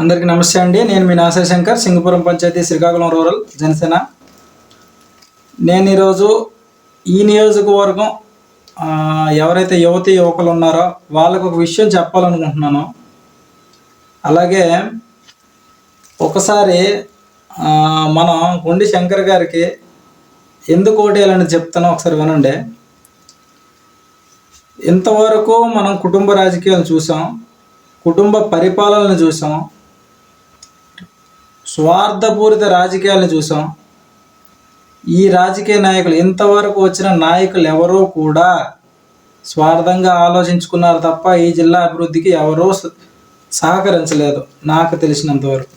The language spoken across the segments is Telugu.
అందరికీ నమస్తే అండి. నేను మీ నాసరి శంకర్ సింగపురం పంచాయతీ శ్రీకాకుళం రూరల్ జనసేన. నేను ఈరోజు ఈ నియోజకవర్గం ఎవరైతే యువతి యువకులు ఉన్నారో వాళ్ళకు ఒక విషయం చెప్పాలనుకుంటున్నాను. అలాగే ఒకసారి మనం గుండి శంకర్ గారికి ఎందుకు ఓటేయాలని చెప్తానో ఒకసారి వినండి. ఇంతవరకు మనం కుటుంబ రాజకీయాలు చూసాం కుటుంబ పరిపాలనను చూసాం స్వార్థపూరిత రాజకీయాలను చూసాం. ఈ రాజకీయ నాయకులు ఇంతవరకు వచ్చిన నాయకులు ఎవరో కూడా స్వార్థంగా ఆలోచించుకున్నారు తప్ప ఈ జిల్లా అభివృద్ధికి ఎవరూ స- సహకరించలేదు నాకు తెలిసినంతవరకు.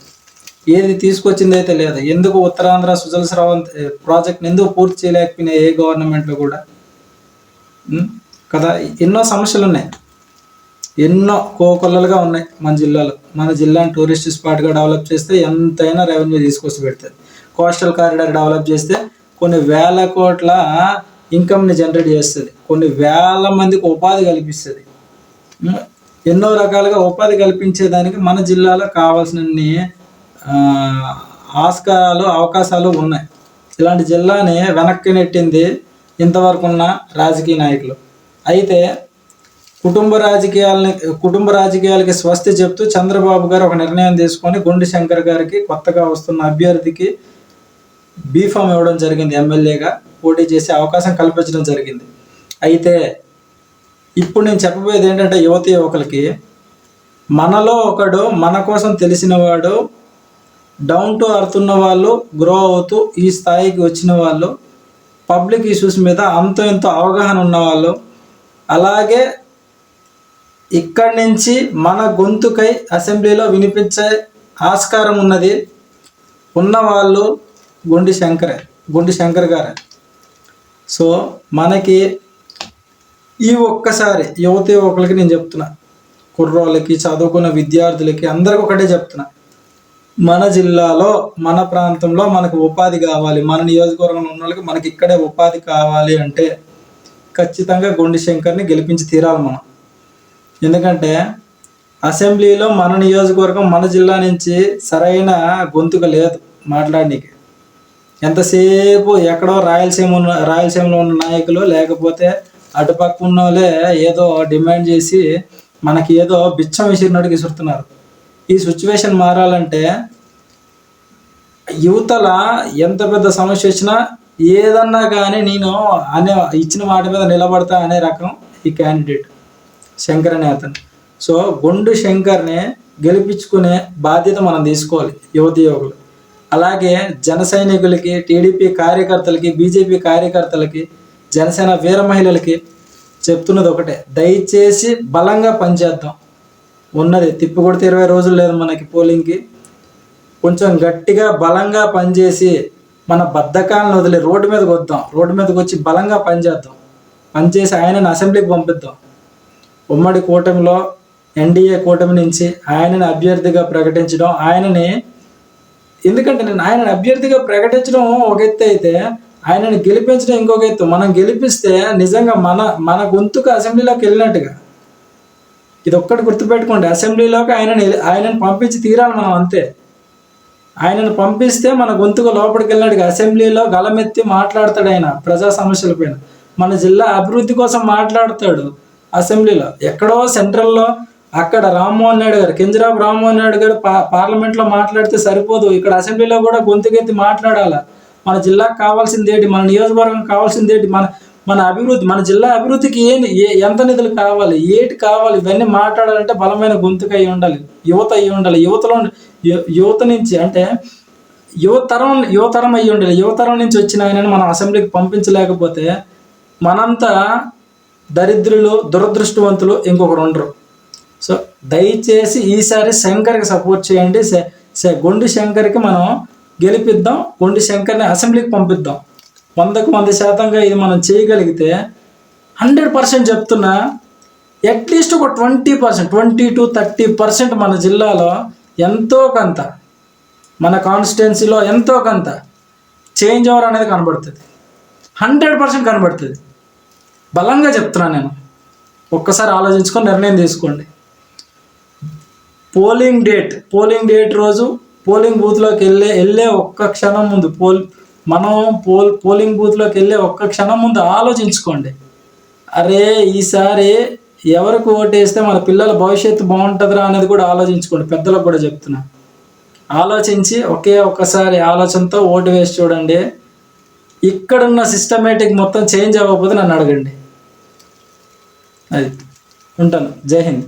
ఏది తీసుకొచ్చింది అయితే లేదు. ఎందుకు ఉత్తరాంధ్ర సుజల స్రావం ప్రాజెక్ట్ని ఎందుకు పూర్తి చేయలేకపోయినా ఏ గవర్నమెంట్లో కూడా? కదా ఎన్నో సమస్యలు ఉన్నాయి ఎన్నో కోకొల్లలుగా ఉన్నాయి మన జిల్లాలో. మన జిల్లాని టూరిస్ట్ స్పాట్గా డెవలప్ చేస్తే ఎంతైనా రెవెన్యూ తీసుకొచ్చి పెడుతుంది కోస్టల్ కారిడార్ డెవలప్ చేస్తే కొన్ని వేల కోట్ల ఇన్కమ్ని జనరేట్ చేస్తుంది. కొన్ని వేల మందికి ఉపాధి కల్పిస్తుంది. ఎన్నో రకాలుగా ఉపాధి కల్పించేదానికి మన జిల్లాలో కావాల్సినన్ని ఆస్కారాలు అవకాశాలు ఉన్నాయి. ఇలాంటి జిల్లాని వెనక్కి నెట్టింది ఇంతవరకు ఉన్న రాజకీయ నాయకులు. అయితే కుటుంబ రాజకీయాలని కుటుంబ రాజకీయాలకి స్వస్తి చెప్తూ చంద్రబాబు గారు ఒక నిర్ణయం తీసుకొని గుండె శంకర్ గారికి కొత్తగా వస్తున్న అభ్యర్థికి బీఫామ్ ఇవ్వడం జరిగింది ఎమ్మెల్యేగా. పోటీ చేసే అవకాశం కల్పించడం జరిగింది. అయితే ఇప్పుడు నేను చెప్పబోయేది ఏంటంటే యువతి యువకులకి మనలో ఒకడు మన కోసం తెలిసినవాడు డౌన్ టు అర్త్ ఉన్న వాళ్ళు గ్రో అవుతూ ఈ స్థాయికి వచ్చిన వాళ్ళు పబ్లిక్ ఇష్యూస్ మీద అంత ఎంతో అవగాహన ఉన్నవాళ్ళు అలాగే ఇక్కడి నుంచి మన గొంతుకై అసెంబ్లీలో వినిపించే ఆస్కారం ఉన్నది ఉన్నవాళ్ళు గుండి శంకరే గుండి శంకర్ గారే. సో మనకి ఈ ఒక్కసారి యువతి యువకులకి నేను చెప్తున్నా. కుర్రోళ్ళకి చదువుకున్న విద్యార్థులకి అందరికి ఒకటే చెప్తున్నా. మన జిల్లాలో మన ప్రాంతంలో మనకు ఉపాధి కావాలి. మన నియోజకవర్గంలో ఉన్న వాళ్ళకి మనకి ఇక్కడే ఉపాధి కావాలి అంటే ఖచ్చితంగా గుండి శంకర్ని గెలిపించి తీరాలి మనం. ఎందుకంటే అసెంబ్లీలో మన నియోజకవర్గం మన జిల్లా నుంచి సరైన గొంతుక లేదు మాట్లాడడానికి ఎంతసేపు ఎక్కడో రాయలసీమ ఉన్న రాయలసీమలో ఉన్న నాయకులు లేకపోతే అటుపక్క ఉన్న వాళ్ళే ఏదో డిమాండ్ చేసి మనకి ఏదో బిచ్చం విసిరినట్టుగా విసురుతున్నారు. ఈ సిచ్యువేషన్ మారాలంటే యువతల ఎంత పెద్ద సమస్య వచ్చినా ఏదన్నా కానీ నేను అనే ఇచ్చిన మాట మీద నిలబడతా అనే రకం ఈ క్యాండిడేట్. శంకర్ అతను. సో గుండు శంకర్ని గెలిపించుకునే బాధ్యత మనం తీసుకోవాలి యువతి యువకులు. అలాగే జన సైనికులకి టీడీపీ కార్యకర్తలకి బీజేపీ కార్యకర్తలకి జనసేన వీర మహిళలకి చెప్తున్నది ఒకటే దయచేసి బలంగా పనిచేద్దాం. ఉన్నది తిప్పి కొడితే ఇరవై రోజులు లేదు మనకి పోలింగ్కి. కొంచెం గట్టిగా బలంగా పనిచేసి మన బద్ధకాలను వదిలి రోడ్డు మీదకి వద్దాం. రోడ్డు మీదకి వచ్చి బలంగా పనిచేద్దాం. పనిచేసి ఆయనను అసెంబ్లీకి పంపిద్దాం. ఉమ్మడి కూటమిలో ఎన్డీఏ కూటమి నుంచి ఆయనని అభ్యర్థిగా ప్రకటించడం ఆయనని ఎందుకంటే నేను ఆయనని అభ్యర్థిగా ప్రకటించడం ఒక ఎత్తు అయితే ఆయనని గెలిపించడం ఇంకొక ఎత్తు. మనం గెలిపిస్తే నిజంగా మన మన గొంతుకు అసెంబ్లీలోకి వెళ్ళినట్టుగా. ఇది ఒక్కటి గుర్తుపెట్టుకోండి. అసెంబ్లీలోకి ఆయనని ఆయనని పంపించి తీరాలి మనం అంతే. ఆయనను పంపిస్తే మన గొంతుకు లోపలికి వెళ్ళినట్టుగా. అసెంబ్లీలో గలమెత్తి మాట్లాడతాడు ఆయన ప్రజా సమస్యల పైన. మన జిల్లా అభివృద్ధి కోసం మాట్లాడతాడు. అసెంబ్లీలో. ఎక్కడో సెంట్రల్లో అక్కడ రామ్మోహన్ నాయుడు గారు కింజరాపు రామ్మోహన్ నాయుడు గారు పా పార్లమెంట్లో మాట్లాడితే సరిపోదు. ఇక్కడ అసెంబ్లీలో కూడా గొంతుకెత్తి మాట్లాడాలా. మన జిల్లాకు కావాల్సింది ఏంటి? మన నియోజకవర్గం కావాల్సింది ఏంటి? మన మన అభివృద్ధి మన జిల్లా అభివృద్ధికి ఏ ఏ- ఎంత నిధులు కావాలి? ఏటి కావాలి? ఇవన్నీ మాట్లాడాలంటే బలమైన గొంతుక అయి ఉండాలి. యువత అయి ఉండాలి. యువతలో యువత నుంచి అంటే యువతరం యువతరం అయ్యి ఉండాలి. యువతరం నుంచి వచ్చిన ఆయనని మనం అసెంబ్లీకి పంపించలేకపోతే మనంతా దరిద్రులు దురదృష్టవంతులు ఇంకొకరు ఉండరు. సో దయచేసి ఈసారి శంకర్కి సపోర్ట్ చేయండి. గొండి గుండు శంకర్కి మనం గెలిపిద్దాం. గుండు శంకర్ని అసెంబ్లీకి పంపిద్దాం. వందకు వంద శాతంగా ఇది మనం చేయగలిగితే హండ్రెడ్ పర్సెంట్ చెప్తున్నా అట్లీస్ట్ ఒక twenty percent twenty to thirty percent మన జిల్లాలో ఎంతో కొంత మన కాన్స్టిట్యున్సీలో ఎంతో కొంత చేంజ్ ఓవర్ అనేది కనబడుతుంది. హండ్రెడ్ పర్సెంట్ కనబడుతుంది. బలంగా చెప్తున్నాను నేను. ఒక్కసారి ఆలోచించుకొని నిర్ణయం తీసుకోండి. పోలింగ్ డేట్ పోలింగ్ డేట్ రోజు పోలింగ్ బూత్లోకి వెళ్ళే వెళ్ళే ఒక్క క్షణం ముందు పోల్ మనం పోల్ పోలింగ్ బూత్లోకి వెళ్ళే ఒక్క క్షణం ముందు ఆలోచించుకోండి. అరే ఈసారి ఎవరికి ఓటేస్తే మన పిల్లల భవిష్యత్తు బాగుంటుందిరా అనేది కూడా ఆలోచించుకోండి. పెద్దలకు కూడా చెప్తున్నా. ఆలోచించి ఒకే ఒక్కసారి ఆలోచనతో ఓటు వేసి చూడండి. ఇక్కడున్న సిస్టమేటిక్ మొత్తం చేంజ్ అవ్వకపోతే నన్ను అడగండి. అది. ఉంటాను. జై హింద్.